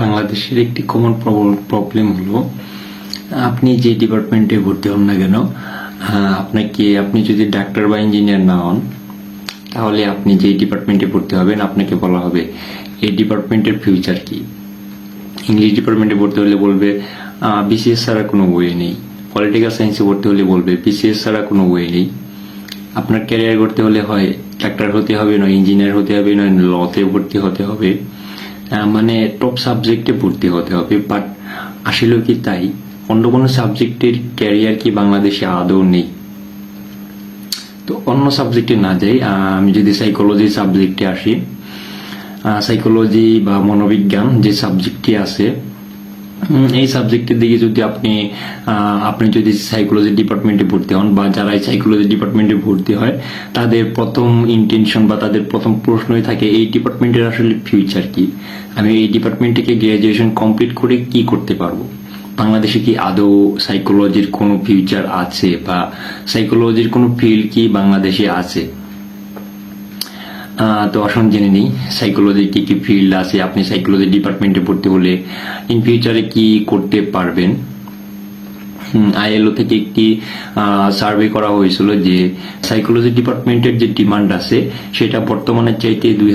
বাংলাদেশের একটি common problem হলো, আপনি যে ডিপার্টমেন্টে ভর্তি হন না কেন আপনাকে, আপনি যদি ডাক্তার বা ইঞ্জিনিয়ার না হন, তাহলে আপনি যে ডিপার্টমেন্টে ভর্তি হবেন, আপনাকে বলা হবে, এই ডিপার্টমেন্টের ফিউচার কি? ইংলিশ ডিপার্টমেন্টে ভর্তি হলে বলবে বিসিএস ছাড়া কোনো ওয়ে নেই। পলিটিক্যাল সায়েন্সে ভর্তি হলে বলবে বিসিএস ছাড়া কোনো ওয়ে নেই। আপনার ক্যারিয়ার করতে হলে হয় ডাক্তার হতে হবে, নয় ইঞ্জিনিয়ার হতে হবে, নয় লতে ভর্তি হতে হবে। মানে টপ সাবজেক্টে ভর্তি হতে হবে বাট আসিল কি তাই? অন্য কোনো সাবজেক্টের ক্যারিয়ার কি বাংলাদেশে আদৌ নেই? তো অন্য সাবজেক্টে না যাই আমি যদি সাইকোলজি সাবজেক্টে আসি সাইকোলজি বা মনোবিজ্ঞান যে সাবজেক্টটি আছে এই সাবজেক্টের দিকে যদি আপনি আপনি যদি সাইকোলজি ডিপার্টমেন্টে ভর্তি হন বা যারা এই সাইকোলজি ডিপার্টমেন্টে ভর্তি হয়, তাদের প্রথম ইন্টেনশন বা তাদের প্রথম প্রশ্নই থাকে, এই ডিপার্টমেন্টের আসলে ফিউচার কি? আমি এই ডিপার্টমেন্ট থেকে গ্রাজুয়েশন কমপ্লিট করে কি করতে পারব? বাংলাদেশে কি আদৌ সাইকোলজির কোনো ফিউচার আছে বা সাইকোলজির কোনো ফিল্ড কি বাংলাদেশে আছে? তো আসুন জেনে নিই। সাইকোলজি কি কি ফিল্ড আছে? আপনি সাইকোলজি ডিপার্টমেন্টে পড়তে হলে ইন ফিউচারে কি করতে পারবেন? আইএলও থেকে একটি সার্ভে করা হয়েছিল যে সাইকোলজি ডিপার্টমেন্টের যে ডিমান্ড আছে, সেটা বর্তমানে চাইতে দুই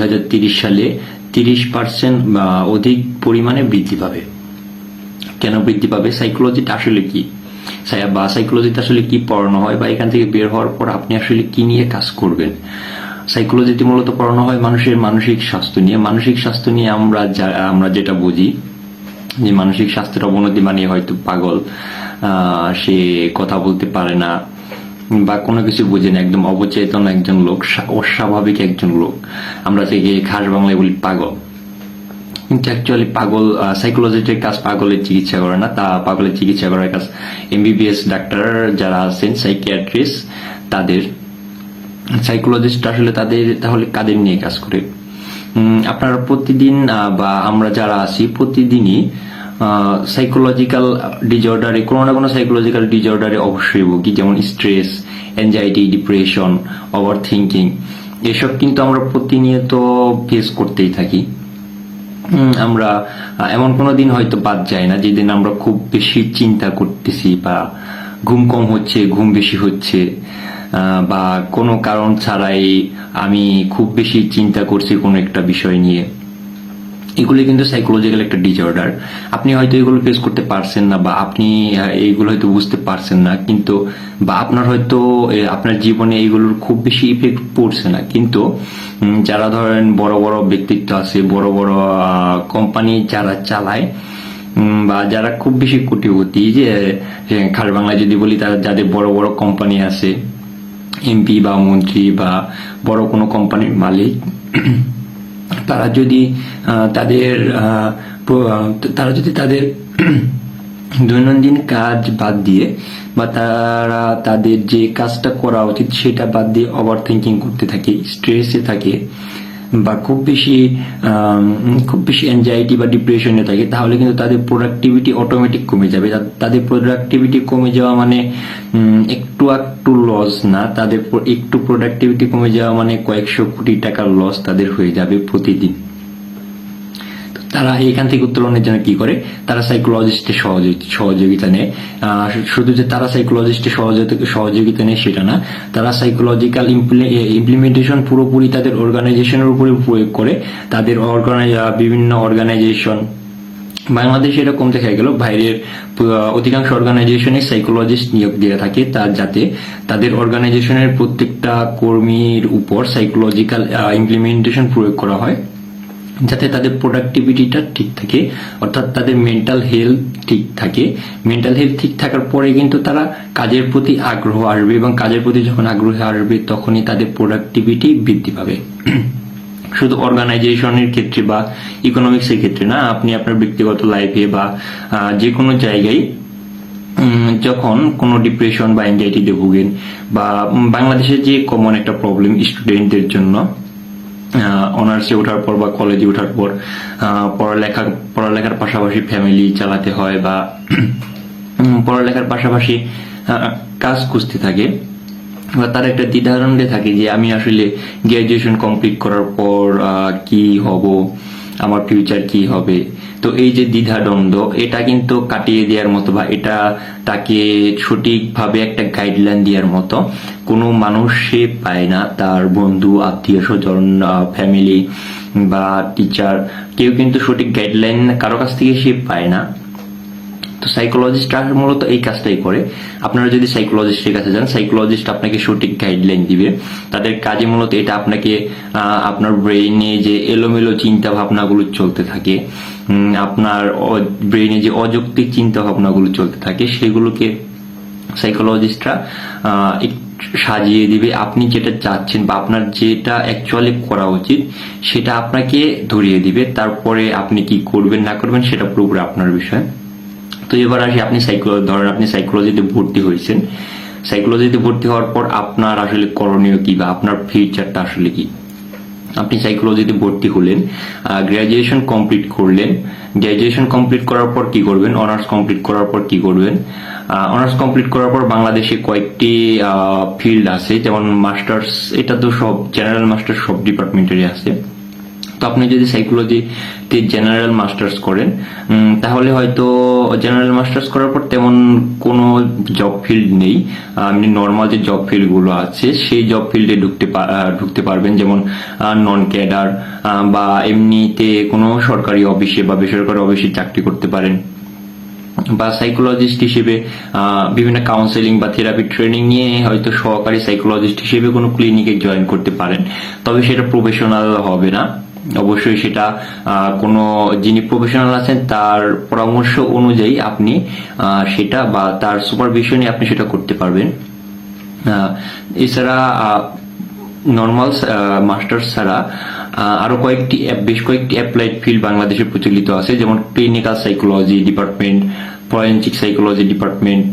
সালে তিরিশ পার্সেন্ট অধিক পরিমাণে বৃদ্ধি পাবে। কেন বৃদ্ধি পাবে? সাইকোলজিটা আসলে কি? বা সাইকোলজিতে আসলে কি পড়ানো হয় বা এখান থেকে বের হওয়ার পর আপনি আসলে কি নিয়ে কাজ করবেন? সাইকোলজিতে মূলত পড়ানো হয় মানুষের মানসিক স্বাস্থ্য নিয়ে। মানসিক স্বাস্থ্য নিয়ে আমরা আমরা যেটা বুঝি, যে মানসিক স্বাস্থ্যের অবনতি মানে হয়তো পাগল সে কথা বলতে পারে না, বা কোনো কিছু বুঝে না। একদম অবচেতন একজন লোক অস্বাভাবিক একজন লোক। আমরা থেকে খাস বাংলায় বলি পাগল। কিন্তু অ্যাকচুয়ালি পাগল সাইকোলজিস্টের কাজ পাগলের চিকিৎসা করে না। তা পাগলের চিকিৎসা করার কাজ এমবিবিএস ডাক্তার যারা আছেন সাইকিয়াট্রিস্ট তাদের সাইকোলজিস্ট আসলে তাদের, তাহলে কাদের নিয়ে কাজ করে? আপনারা প্রতিদিন বা আমরা যারা আছি, প্রতিদিনই সাইকোলজিক্যাল ডিজঅর্ডারে কোনো না কোনো সাইকোলজিক্যাল ডিজর্ডারে অবশ্যই ভুগি, যেমন stress anxiety depression over thinking এসব কিন্তু আমরা প্রতিনিয়ত ফেস করতেই থাকি। আমরা এমন কোনো দিন হয়তো বাদ যায় না, যেদিন আমরা খুব বেশি চিন্তা করতেছি বা ঘুম কম হচ্ছে, ঘুম বেশি হচ্ছে। বা কোনো কারণ ছাড়াই আমি খুব বেশি চিন্তা করছি কোনো একটা বিষয় নিয়ে। এগুলি কিন্তু সাইকোলজিক্যাল একটা ডিজঅর্ডার আপনি হয়তো এগুলো ফেস করতে পারছেন না বা আপনি এইগুলো হয়তো বুঝতে পারছেন না, কিন্তু বা আপনার হয়তো আপনার জীবনে এইগুলোর খুব বেশি ইফেক্ট পড়ছে না। কিন্তু যারা ধরেন বড় বড় ব্যক্তিত্ব আছে, বড় বড় কোম্পানি যারা চালায় বা যারা খুব বেশি কোটিপতি, যে খাস বাংলায় যদি বলি, তারা যাদের বড় বড় কোম্পানি আছে এমপি বা মন্ত্রী বা বড় কোনো কোম্পানির মালিক, তারা যদি তাদের তারা যদি তাদের, দৈনন্দিন কাজ বাদ দিয়ে বা তারা তাদের যে কাজটা করা উচিত সেটা বাদ দিয়ে ওভার থিঙ্কিং করতে থাকে স্ট্রেসে থাকে বা খুব বেশি খুব বেশি অ্যাংজাইটি বা ডিপ্রেশনে থাকে, তাহলে কিন্তু তাদের প্রোডাক্টিভিটি অটোমেটিক কমে যাবে। তাদের প্রোডাক্টিভিটি কমে যাওয়া মানে একটু একটু লস না, তাদের একটু প্রোডাক্টিভিটি কমে যাওয়া মানে কয়েকশো কোটি টাকার লস তাদের হয়ে যাবে প্রতিদিন। তারা এখান থেকে উত্তোলনের জন্য কি করে? তারা সাইকোলজিস্টের সহযোগিতা নেয়। শুধু যে তারা সাইকোলজিস্টের সহযোগিতা নেয় সেটা না, তারা সাইকোলজিক্যাল ইমপ্লিমেন্টেশন পুরোপুরি তাদের অর্গানাইজেশনের উপরে প্রয়োগ করে, তাদের বিভিন্ন অর্গানাইজেশন বাংলাদেশে এরকম দেখা গেল, বাইরের অধিকাংশ অর্গানাইজেশনে সাইকোলজিস্ট নিয়োগ দিয়ে থাকে তার যাতে তাদের অর্গানাইজেশনের প্রত্যেকটা কর্মীর উপর সাইকোলজিক্যাল ইমপ্লিমেন্টেশন প্রয়োগ করা হয়, যাতে তাদের প্রোডাক্টিভিটিটা ঠিক থাকে, অর্থাৎ তাদের মেন্টাল হেলথ ঠিক থাকে। মেন্টাল হেলথ ঠিক থাকার পরে কিন্তু তারা কাজের প্রতি আগ্রহ আসবে এবং কাজের প্রতি যখন আগ্রহ আসবে, তখনই তাদের প্রোডাক্টিভিটি বৃদ্ধি পাবে। শুধু অর্গানাইজেশনের ক্ষেত্রে বা ইকোনমিক্সের ক্ষেত্রে না, আপনি আপনার ব্যক্তিগত লাইফে বা যে কোনো জায়গায় যখন কোনো ডিপ্রেশন বা অ্যাংজাইটিতে ভুগেন বা বাংলাদেশের যে কমন একটা প্রবলেম স্টুডেন্টদের জন্য অনার্সে ওঠার পর বা কলেজে ওঠার পর পড়ালেখা, পড়ালেখার পাশাপাশি ফ্যামিলি চালাতে হয় বা পড়ালেখার পাশাপাশি কাজ খুঁজতে থাকে বা তার একটা দ্বিধারণে থাকে যে আমি আসলে গ্র্যাজুয়েশন কমপ্লিট করার পর কি হব? আমার ফিউচার কি হবে? তো এই যে দ্বিধাদ্বন্দ্ব, এটা কিন্তু কাটিয়ে দেওয়ার মতো বা এটা তাকে সঠিকভাবে একটা গাইডলাইন দেওয়ার মতো কোনো মানুষ সে পায় না। তার বন্ধু, আত্মীয় স্বজন ফ্যামিলি বা টিচার কেউ কিন্তু সঠিক গাইডলাইন কারও কাছ থেকে সে পায় না। তো সাইকোলজিস্টরা মূলত এই কাজটাই করে। আপনারা যদি সাইকোলজিস্টের কাছে যান সাইকোলজিস্ট আপনাকে সঠিক গাইডলাইন দিবে। তাদের কাজে মূলত এটা আপনাকে আপনার ব্রেইনে যে এলোমেলো চিন্তা ভাবনাগুলো চলতে থাকে আপনার ব্রেইনে যে অযৌক্তিক চিন্তা ভাবনাগুলো চলতে থাকে, সেগুলোকে সাইকোলজিস্টরা সাজিয়ে দিবে। আপনি যেটা চাচ্ছেন বা আপনার যেটা অ্যাকচুয়ালি করা উচিত, সেটা আপনাকে ধরিয়ে দিবে। তারপরে আপনি কি করবেন, না করবেন, সেটা পুরোপুরি আপনার বিষয়। তো এবার আসি, আপনি সাইকোলজি ধরেন আপনি সাইকোলজিতে ভর্তি হয়েছেন। সাইকোলজিতে ভর্তি হওয়ার পর আপনার আসলে করণীয় কি বা আপনার ফিউচারটা আসলে কি? আপনি সাইকোলজিতে ভর্তি হলেন গ্র্যাজুয়েশন কমপ্লিট করলেন। গ্র্যাজুয়েশন কমপ্লিট করার পর কি করবেন? অনার্স কমপ্লিট করার পর কি করবেন? অনার্স কমপ্লিট করার পর বাংলাদেশে কয়েকটি ফিল্ড আছে। যেমন মাস্টার্স এটা তো সব জেনারেল মাস্টার্স সব ডিপার্টমেন্টেরই আছে। তো আপনি যদি সাইকোলজিতে জেনারেল মাস্টার্স করেন তাহলে হয়তো জেনারেল মাস্টার্স করার পর তেমন কোনো জব ফিল্ড নেই। আপনি নর্মাল যে জব ফিল্ডগুলো আছে, সেই জব ফিল্ডে ঢুকতে ঢুকতে পারবেন। যেমন নন ক্যাডার বা এমনিতে কোনো সরকারি অফিসে বা বেসরকারি অফিসে চাকরি করতে পারেন। বা সাইকোলজিস্ট হিসেবে বিভিন্ন কাউন্সেলিং বা থেরাপি ট্রেনিং নিয়ে হয়তো সহকারী সাইকোলজিস্ট হিসেবে কোনো ক্লিনিকে জয়েন করতে পারেন। তবে সেটা প্রফেশনাল হবে না। অবশ্যই সেটা কোনো যিনি প্রফেশনাল আছেন তার পরামর্শ অনুযায়ী আপনি সেটা বা তার সুপারভিশনে আপনি সেটা করতে পারবেন। এছাড়া নর্মাল মাস্টার্স ছাড়া আহ, আরও কয়েকটি বেশ কয়েকটি অ্যাপ্লাইড ফিল্ড বাংলাদেশে প্রচলিত আছে যেমন clinical psychology department forensic psychology department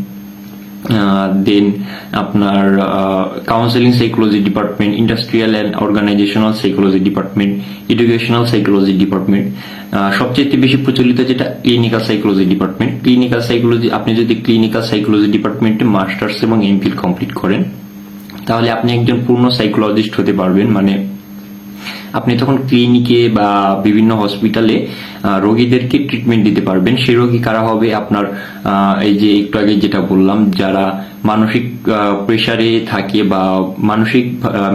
then আপনার counselling psychology department industrial and organisational psychology department educational psychology department সবচেয়ে বেশি প্রচলিত যেটা clinical psychology department clinical psychology আপনি যদি ক্লিনিক্যাল সাইকোলজি ডিপার্টমেন্টে মাস্টার্স এবং এমফিল কমপ্লিট করেন, তাহলে আপনি একজন পূর্ণ সাইকোলজিস্ট হতে পারবেন মানে আপনি তখন ক্লিনিকে বা বিভিন্ন হসপিটালে রোগীদেরকে ট্রিটমেন্ট দিতে পারবেন। সেই রোগী কারা হবে? আপনার এই যে একটু আগে যেটা বললাম, যারা মানসিক প্রেসারে থাকে বা মানসিক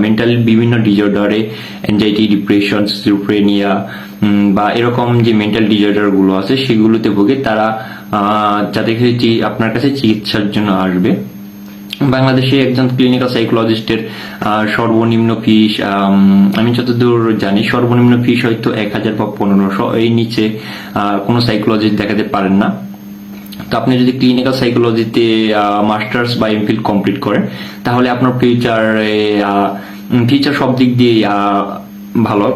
মেন্টাল বিভিন্ন ডিজর্ডারে অ্যাংজাইটি ডিপ্রেশন সিউপ্রেনিয়া বা এরকম যে মেন্টাল ডিজর্ডারগুলো আছে, সেগুলোতে ভোগে তারা যাদের আপনার কাছে চিকিৎসার জন্য আসবে। বাংলাদেশে একজন ক্লিনিক্যাল সাইকোলজিস্টের সর্বনিম্ন ফিস, আমি যতদূর জানি সর্বনিম্ন ফিস হয়তো এক হাজার বা পনেরোশো। এই নিচে কোনো সাইকোলজিস্ট দেখাতে পারেন না। তো আপনি যদি ক্লিনিক্যাল সাইকোলজিতে মাস্টার্স বা এমফিল কমপ্লিট করেন, তাহলে আপনার ফিউচারে ফিউচার সব দিক দিয়ে ভালো।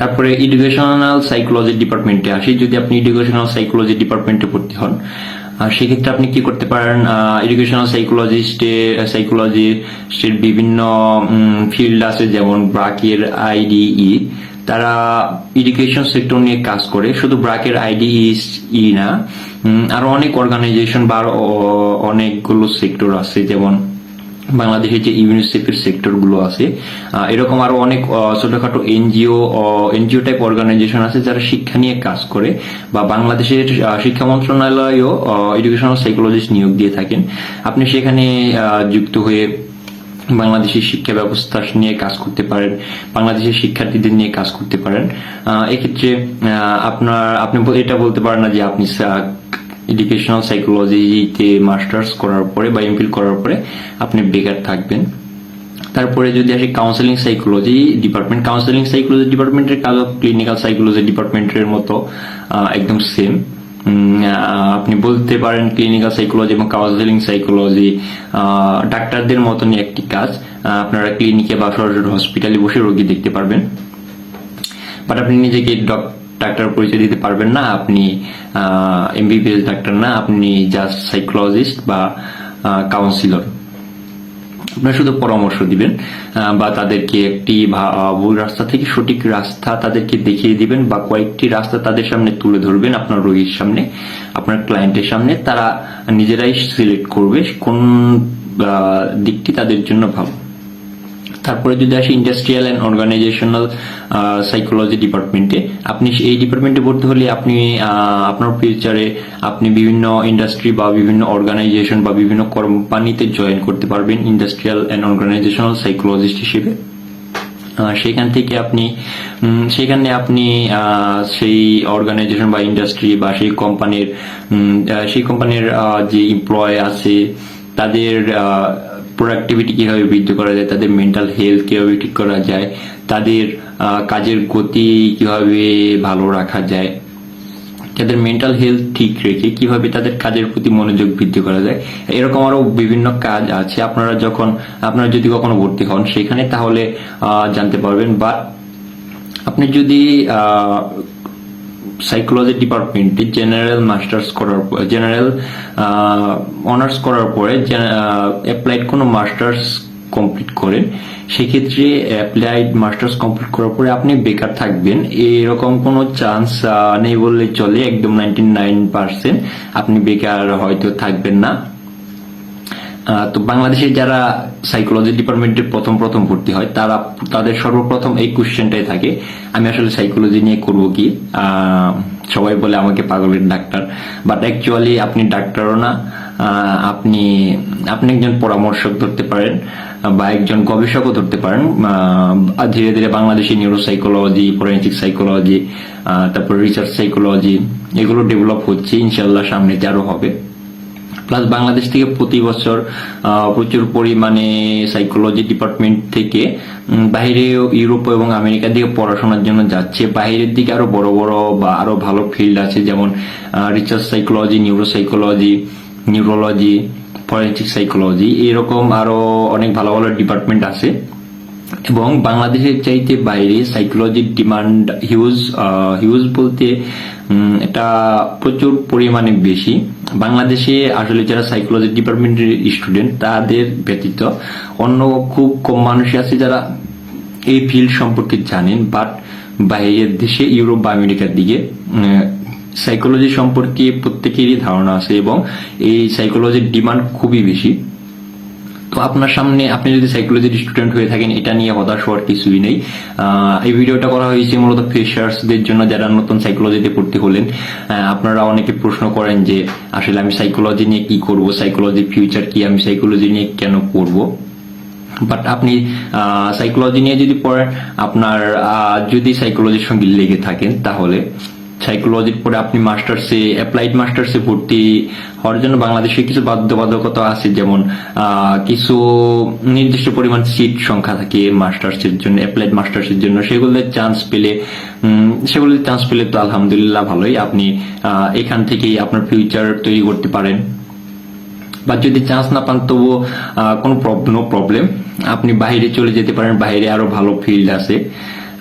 তারপরে এডুকেশনাল সাইকোলজি ডিপার্টমেন্টে আসি। যদি আপনি এডুকেশনাল সাইকোলজি ডিপার্টমেন্টে ভর্তি হন সেক্ষেত্রে আপনি কি করতে পারেন এডুকেশনাল সাইকোলজিস্টে সাইকোলজিস্টের বিভিন্ন ফিল্ড আছে, যেমন ব্রাকের আইডিই তারা এডুকেশন সেক্টর নিয়ে কাজ করে, শুধু ব্রাকের আইডি ই না আরও অনেক অর্গানাইজেশন বা অনেকগুলো সেক্টর আছে, যেমন বাংলাদেশের যে ইউনিসেফের সেক্টরগুলো আছে এরকম আরও অনেক ছোটখাটো এনজিও এনজিও টাইপ অর্গানাইজেশন আছে যারা শিক্ষা নিয়ে কাজ করে বা বাংলাদেশের শিক্ষা মন্ত্রণালয়ও এডুকেশনাল সাইকোলজিস্ট নিয়োগ দিয়ে থাকেন। আপনি সেখানে যুক্ত হয়ে বাংলাদেশের শিক্ষা ব্যবস্থা নিয়ে কাজ করতে পারেন, বাংলাদেশের শিক্ষার্থীদের নিয়ে কাজ করতে পারেন। এক্ষেত্রে আপনার, আপনি এটা বলতে পারেন না যে আপনি এডুকেশনাল সাইকোলজিতে মাস্টার্স করার পরে বা এমফিল করার পরে আপনি বেকার থাকবেন। তারপরে যদি আসি counselling psychology department counselling psychology ডিপার্টমেন্টের কাজ ক্লিনিক্যাল সাইকোলজি ডিপার্টমেন্টের মতো একদম সেম আপনি বলতে পারেন ক্লিনিক্যাল সাইকোলজি এবং কাউন্সেলিং সাইকোলজি ডাক্তারদের মতনই একটি কাজ। আপনারা ক্লিনিকে বা সরাসরি হসপিটালে বসে রোগী দেখতে পারবেন। বাট আপনি নিজেকে ডাক্তার পরিচয় দিতে পারবেন না, আপনি এমবিবিএস ডাক্তার না, আপনি জাস্ট সাইকোলজিস্ট বা কাউন্সিলর আপনারা শুধু পরামর্শ দিবেন বা তাদেরকে একটি ভুল রাস্তা থেকে সঠিক রাস্তা তাদেরকে দেখিয়ে দিবেন বা কয়েকটি রাস্তা তাদের সামনে তুলে ধরবেন আপনার রোগীর সামনে, আপনার ক্লায়েন্টের সামনে। তারা নিজেরাই সিলেক্ট করবে কোন দিকটি তাদের জন্য ভালো। তারপরে যদি আসি ইন্ডাস্ট্রিয়াল অ্যান্ড অর্গানাইজেশনাল সাইকোলজি ডিপার্টমেন্টে আপনি এই ডিপার্টমেন্টে ভর্তি হলে আপনি আপনার ফিউচারে আপনি বিভিন্ন ইন্ডাস্ট্রি বা বিভিন্ন অর্গানাইজেশন বা বিভিন্ন কোম্পানিতে জয়েন করতে পারবেন ইন্ডাস্ট্রিয়াল অ্যান্ড অর্গানাইজেশনাল সাইকোলজিস্ট হিসেবে। সেখান থেকে আপনি সেখানে আপনি সেই অর্গানাইজেশন বা ইন্ডাস্ট্রি বা সেই কোম্পানির সেই কোম্পানির যে এমপ্লয় আছে, তাদের প্রোডাক্টিভিটি কীভাবে বৃদ্ধি করা যায়, তাদের মেন্টাল হেলথ কীভাবে ঠিক করা যায়, তাদের কাজের গতি কীভাবে ভালো রাখা যায়, যাদের মেন্টাল হেলথ ঠিক রেখে কীভাবে তাদের কাজের প্রতি মনোযোগ বৃদ্ধি করা যায়, এরকম আরও বিভিন্ন কাজ আছে। আপনারা যখন, আপনারা যদি কখনো ভর্তি হন, সেখানে তাহলে জানতে পারবেন বা আপনি যদি সাইকোলজি ডিপার্টমেন্টে জেনারেল মাস্টার্স করার পরে জেনারেল অনার্স করার পরে অ্যাপ্লাইড কোনো মাস্টার্স কমপ্লিট করেন সেক্ষেত্রে অ্যাপ্লাইড মাস্টার্স কমপ্লিট করার পরে আপনি বেকার থাকবেন। এরকম কোনো চান্স নেই বললে চলে, একদম নাইনটি নাইন পার্সেন্ট আপনি বেকার হয়তো থাকবেন না। তো বাংলাদেশে যারা সাইকোলজি ডিপার্টমেন্টে প্রথম প্রথম ভর্তি হয়, তারা, তাদের সর্বপ্রথম এই কোশ্চেনটাই থাকে, আমি আসলে সাইকোলজি নিয়ে করব কি? সবাই বলে আমাকে পাগলের ডাক্তার বাট অ্যাকচুয়ালি আপনি ডাক্তারও না আপনি আপনি একজন পরামর্শক ধরতে পারেন, বা একজন গবেষকও ধরতে পারেন ধীরে ধীরে Bangladeshi neuro psychology forensic psychology তারপর রিসার্চ সাইকোলজি এগুলো ডেভেলপ হচ্ছে ইনশাল্লাহ সামনেতে আরও হবে। প্লাস বাংলাদেশ থেকে প্রতি বছর প্রচুর পরিমাণে সাইকোলজি ডিপার্টমেন্ট থেকে বাইরে ইউরোপ এবং আমেরিকা দিকে পড়াশোনার জন্য যাচ্ছে। বাইরের দিকে আরও বড় বড় বা আরও ভালো ফিল্ড আছে, যেমন research psychology neuropsychology neurology forensic psychology এরকম আরও অনেক ভালো ভালো ডিপার্টমেন্ট আছে। এবং বাংলাদেশের চাইতে বাইরে সাইকোলজির ডিমান্ড হিউজ হিউজ বলতে এটা প্রচুর পরিমাণে বেশি। বাংলাদেশে আসলে যারা সাইকোলজি ডিপার্টমেন্টের স্টুডেন্ট তাদের ব্যতীত অন্য খুব কম মানুষই আছে যারা এই ফিল্ড সম্পর্কে জানেন বাট বাইরের দেশে, ইউরোপ বা আমেরিকার দিকে সাইকোলজি সম্পর্কে প্রত্যেকেরই ধারণা আছে এবং এই সাইকোলজির ডিমান্ড খুবই বেশি। তো আপনার সামনে আপনি যদি সাইকোলজির স্টুডেন্ট হয়ে থাকেন, এটা নিয়ে হতাশ হওয়ার কিছুই নেই। এই ভিডিওটা করা হয়েছে মূলত ফ্রেশার্সদের জন্য যারা নতুন সাইকোলজিতে ভর্তি হলেন। আপনারা অনেকে প্রশ্ন করেন যে, আসলে আমি সাইকোলজি নিয়ে কি করব? সাইকোলজি ফিউচার কি? আমি সাইকোলজি নিয়ে কেন পড়ব? বাট আপনি সাইকোলজি নিয়ে যদি পড়েন, আপনার যদি সাইকোলজির সঙ্গে লেগে থাকেন, তাহলে সাইকোলজির পরে আপনি মাস্টার্সে অ্যাপ্লাইড মাস্টার্সে ভর্তি হওয়ার জন্য বাংলাদেশে কিছু বাধ্যবাধকতা আছে, যেমন কিছু নির্দিষ্ট পরিমাণ সিট সংখ্যা থাকে মাস্টার্সের জন্য অ্যাপ্লাইড মাস্টার্সের জন্য। সেগুলোতে চান্স পেলে সেগুলোতে চান্স পেলে তো আলহামদুলিল্লাহ ভালোই। আপনি এখান থেকেই আপনার ফিউচার তৈরি করতে পারেন। বা যদি চান্স না পান, তবুও কোনো প্রবলেম আপনি বাইরে চলে যেতে পারেন, বাইরে আরও ভালো ফিল্ড আছে।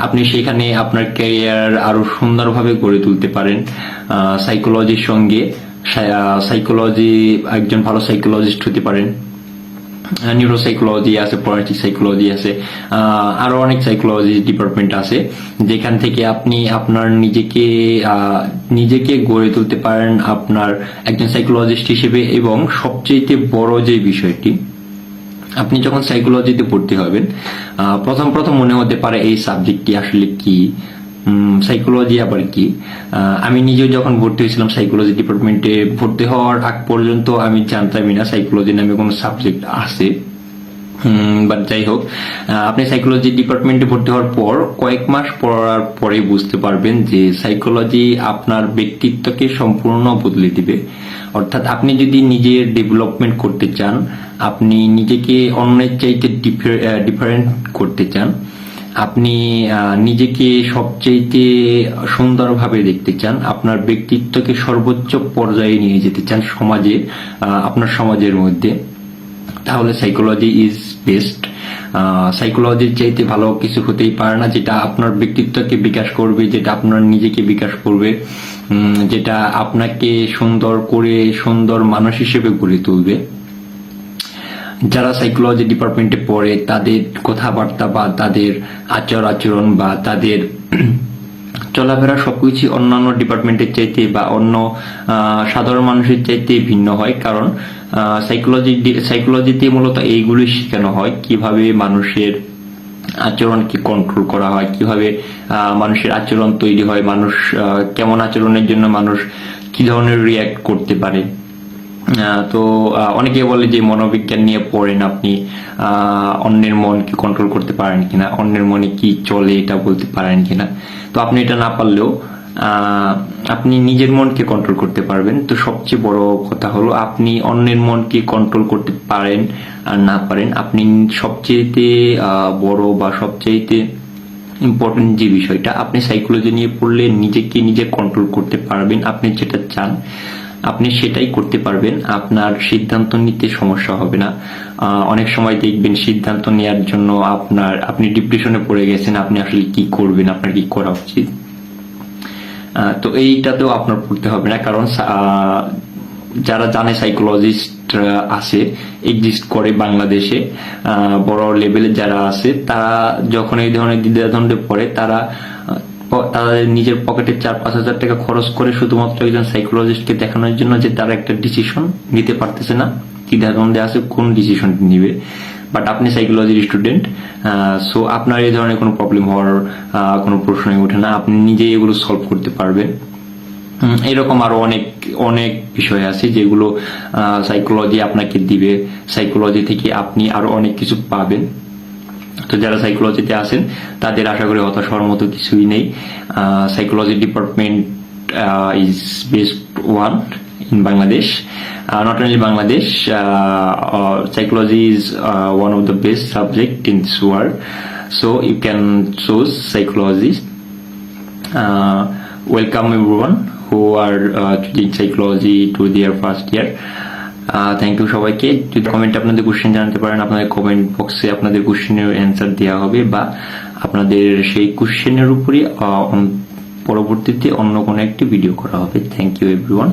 আপনি সেখানে আপনার ক্যারিয়ার আরও সুন্দরভাবে গড়ে তুলতে পারেন। সাইকোলজির সঙ্গে সাইকোলজি একজন ভালো সাইকোলজিস্ট হতে পারেন। নিউরো সাইকোলজি আছে ফরেন্সিক সাইকোলজি আছে আরও অনেক সাইকোলজি ডিপার্টমেন্ট আছে, যেখান থেকে আপনি আপনার নিজেকে নিজেকে গড়ে তুলতে পারেন আপনার একজন সাইকোলজিস্ট হিসেবে এবং সবচেয়ে বড় যে বিষয়টি আপনি যখন সাইকোলজিতে ভর্তি হবেন প্রথম প্রথম মনে হতে পারে এই সাবজেক্টটি আসলে কি সাইকোলজি আবার কি? আমি নিজেও যখন ভর্তি হয়েছিলাম সাইকোলজি ডিপার্টমেন্টে ভর্তি হওয়ার আগ পর্যন্ত আমি জানতামই না সাইকোলজি নামে কোনো সাবজেক্ট আছে। বাট যাই হোক আপনি সাইকোলজি ডিপার্টমেন্টে ভর্তি হওয়ার পর কয়েক মাস পড়ার পরে বুঝতে পারবেন যে সাইকোলজি আপনার ব্যক্তিত্বকে সম্পূর্ণ বদলে দিবে। অর্থাৎ আপনি যদি নিজের ডেভেলপমেন্ট করতে চান, আপনি নিজেকে অন্যের চাইতে ডিফারেন্ট করতে চান, আপনি নিজেকে সবচাইতে সুন্দরভাবে দেখতে চান, আপনার ব্যক্তিত্বকে সর্বোচ্চ পর্যায়ে নিয়ে যেতে চান সমাজে আপনার সমাজের মধ্যে, তাহলে সাইকোলজি ইজ বেস্ট সাইকোলজির চাইতে ভালো কিছু হতেই পারে না, যেটা আপনার ব্যক্তিত্বকে বিকাশ করবে, যেটা আপনার নিজেকে বিকাশ করবে। যেটা আপনাকে সুন্দর করে সুন্দর মানুষ হিসেবে গড়ে তুলবে। যারা সাইকোলজি ডিপার্টমেন্টে পড়ে, তাদের কথাবার্তা বা তাদের আচার আচরণ বা তাদের চলাফেরা সবকিছু অন্যান্য ডিপার্টমেন্টের চাইতে বা অন্য সাধারণ মানুষের চাইতে ভিন্ন হয়। কারণ সাইকোলজি সাইকোলজিতে মূলত এইগুলি শেখানো হয়। কীভাবে মানুষের আচরণকে কন্ট্রোল করা হয়? কীভাবে মানুষের আচরণ তৈরি হয়? মানুষ কেমন আচরণের জন্য মানুষ কি ধরনের রিয়াক্ট করতে পারে? তো অনেকে বলে যে মনোবিজ্ঞান নিয়ে পড়েন আপনি অন্যের মনকে কন্ট্রোল করতে পারেন কিনা? অন্যের মনে কি চলে এটা বলতে পারেন কিনা? তো আপনি এটা না পারলেও আপনি নিজের মনকে কন্ট্রোল করতে পারবেন। তো সবচেয়ে বড় কথা হলো, আপনি অন্যের মনকে কন্ট্রোল করতে পারেন আর না পারেন, আপনি সবচেয়েতে বড় বা সবচেয়েতে ইম্পর্টেন্ট যে বিষয়টা, আপনি সাইকোলজি নিয়ে পড়লে নিজেকে নিজে কন্ট্রোল করতে পারবেন, আপনি যেটা চান, আপনি সেটাই করতে পারবেন, আপনার সিদ্ধান্ত নিতে সমস্যা হবে না। অনেক সময় দেখবেন সিদ্ধান্ত নেওয়ার জন্য আপনার, আপনি ডিপ্রেশনে পড়ে গেছেন, আপনি আসলে কি করবেন, আপনার কি করা উচিত? তো এইটাতেও আপনার পড়তে হবে না, কারণ যারা জানে সাইকোলজিস্ট আছে এক্সিস্ট করে বাংলাদেশে বড় লেভেলে যারা আছে, তারা যখন এই ধরনের দ্বিধাদ্বন্দ্বে পড়ে, তারা তাদের নিজের পকেটে চার পাঁচ হাজার টাকা খরচ করে শুধুমাত্র একজন সাইকোলজিস্টকে দেখানোর জন্য যে তারা একটা ডিসিশন নিতে পারতেছে না, দ্বিধাদ্বন্দ্বে আছে, কোন ডিসিশন নিবে? বাট আপনি সাইকোলজির স্টুডেন্ট সো আপনার এই ধরনের কোনো প্রবলেম হওয়ার কোনো প্রশ্নই ওঠে না। আপনি নিজেই এগুলো সলভ করতে পারবেন। এরকম আরও অনেক অনেক বিষয় আছে যেগুলো সাইকোলজি আপনাকে দিবে। সাইকোলজি থেকে আপনি আরও অনেক কিছু পাবেন। তো যারা সাইকোলজিতে আছেন, তাদের আশা করি হতাশ হওয়ার মতো কিছুই নেই। Psychology department is best one in Bangladesh not only Bangladesh psychology is one of the best subject in this world so you can choose psychology uh, welcome everyone who are uh, choosing psychology to their first year. Thank you সবাইকে। যদি কমেন্টে আপনাদের question জানাতে পারেন আপনাদের comment বক্সে আপনাদের কোশ্চেনের অ্যান্সার দেওয়া হবে বা আপনাদের সেই কোশ্চেনের উপরই আহ, পরবর্তীতে অন্য কোনো একটি ভিডিও করা হবে। Thank you everyone